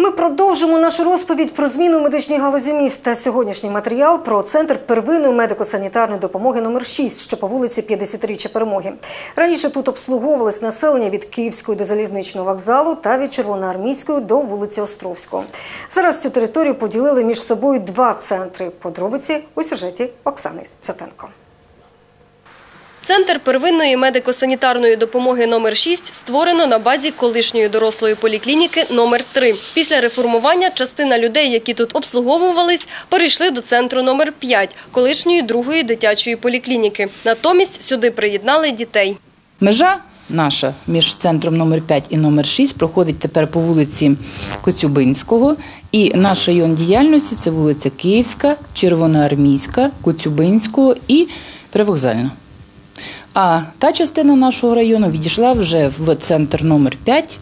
Ми продовжимо нашу розповідь про зміну медичній галузі міста. Сьогоднішній матеріал про центр первинної медико-санітарної допомоги номер 6, що по вулиці 50-річчя перемоги. Раніше тут обслуговувалось населення від Київської до залізничного вокзалу та від Червоноармійської до вулиці Островського. Зараз цю територію поділили між собою два центри. Подробиці у сюжеті Оксани Цятенко. Центр первинної медико-санітарної допомоги номер 6 створено на базі колишньої дорослої поліклініки номер 3 Після реформування частина людей, які тут обслуговувались, перейшли до центру номер 5 колишньої другої дитячої поліклініки. Натомість сюди приєднали дітей. Межа наша між центром номер 5 і номер 6 проходить тепер по вулиці Коцюбинського. І наш район діяльності це вулиця Київська, Червоноармійська, Коцюбинського і Привокзальна. А та частина нашого району відійшла вже в центр номер 5.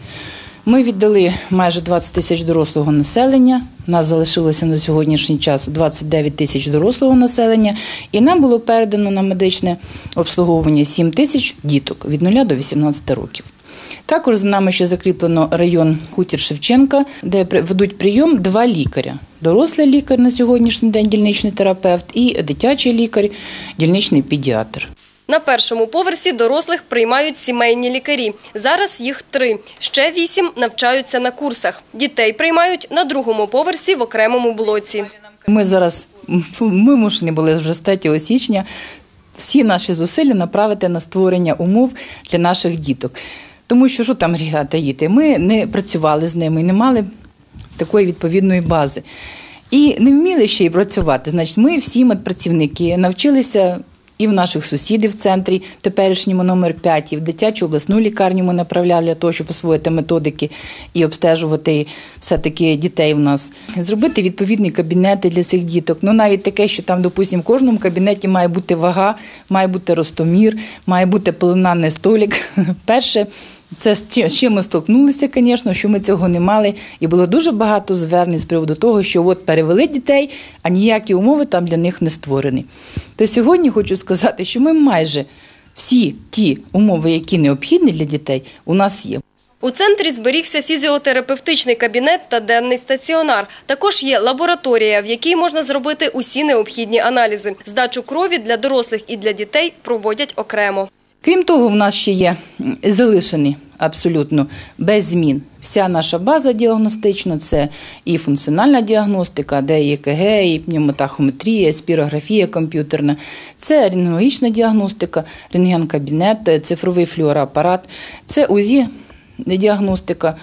Ми віддали майже 20 тисяч дорослого населення. Нас залишилося на сьогоднішній час 29 тисяч дорослого населення, і нам було передано на медичне обслуговування 7 тисяч діток від 0 до 18 років. Також з нами ще закріплено район Хутір Шевченка, де ведуть прийом два лікаря: дорослий лікар на сьогоднішній день, дільничний терапевт, і дитячий лікар, дільничний педіатр. На першому поверсі дорослих приймають сімейні лікарі. Зараз їх три. Ще вісім навчаються на курсах. Дітей приймають на другому поверсі в окремому блоці. Ми зараз вимушені були вже з 3 січня всі наші зусилля направити на створення умов для наших діток. Тому що що там таїти? Ми не працювали з ними, не мали такої відповідної бази. І не вміли ще й працювати. Значить, ми всі медпрацівники навчилися і в наших сусідів в центрі, теперішньому номер 5, і в дитячу обласну лікарню ми направляли для того, щоб освоїти методики і обстежувати все-таки дітей в нас. Зробити відповідні кабінети для цих діток. Ну навіть таке, що там, допустимо, в кожному кабінеті має бути вага, має бути ростомір, має бути пеленальний столік. Перше. Це з чи- чим ми столкнулися, звісно, що ми цього не мали, і було дуже багато звернень з приводу того, що от перевели дітей, а ніякі умови там для них не створені. То сьогодні хочу сказати, що ми майже всі ті умови, які необхідні для дітей, у нас є. У центрі зберігся фізіотерапевтичний кабінет та денний стаціонар. Також є лабораторія, в якій можна зробити усі необхідні аналізи. Здачу крові для дорослих і для дітей проводять окремо. Крім того, в нас ще є залишені абсолютно без змін. Вся наша база діагностична це і функціональна діагностика, де і ЕКГ, і пневмотахометрія, спірографія комп'ютерна, це рентгенологічна діагностика, рентген-кабінет, цифровий флюороапарат, це УЗІ діагностика.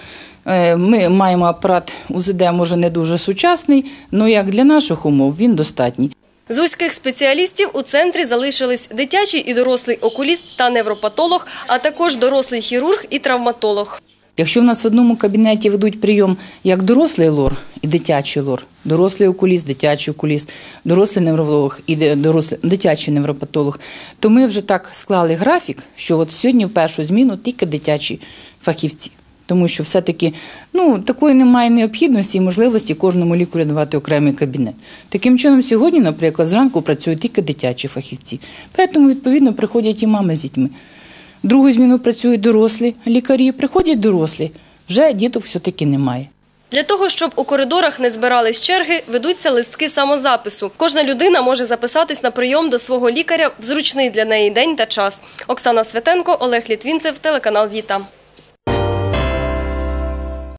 Е, Ми маємо апарат УЗД, може не дуже сучасний, але як для наших умов він достатній. З вузьких спеціалістів у центрі залишились дитячий і дорослий окуліст та невропатолог, а також дорослий хірург і травматолог. Якщо в нас в одному кабінеті ведуть прийом як дорослий лор і дитячий лор, дорослий окуліст, дитячий окуліст, дорослий невролог і дорослий дитячий невропатолог, то ми вже так склали графік, що от сьогодні в першу зміну тільки дитячі фахівці. Тому що все-таки ну, такої немає необхідності і можливості кожному лікарю давати окремий кабінет. Таким чином, сьогодні, наприклад, зранку працюють тільки дитячі фахівці. Тому, відповідно, приходять і мами з дітьми. Другу зміну працюють дорослі лікарі, приходять дорослі. Вже діток все-таки немає. Для того, щоб у коридорах не збирались черги, ведуться листки самозапису. Кожна людина може записатись на прийом до свого лікаря в зручний для неї день та час. Оксана Светенко, Олег Літвінцев, телеканал Віта.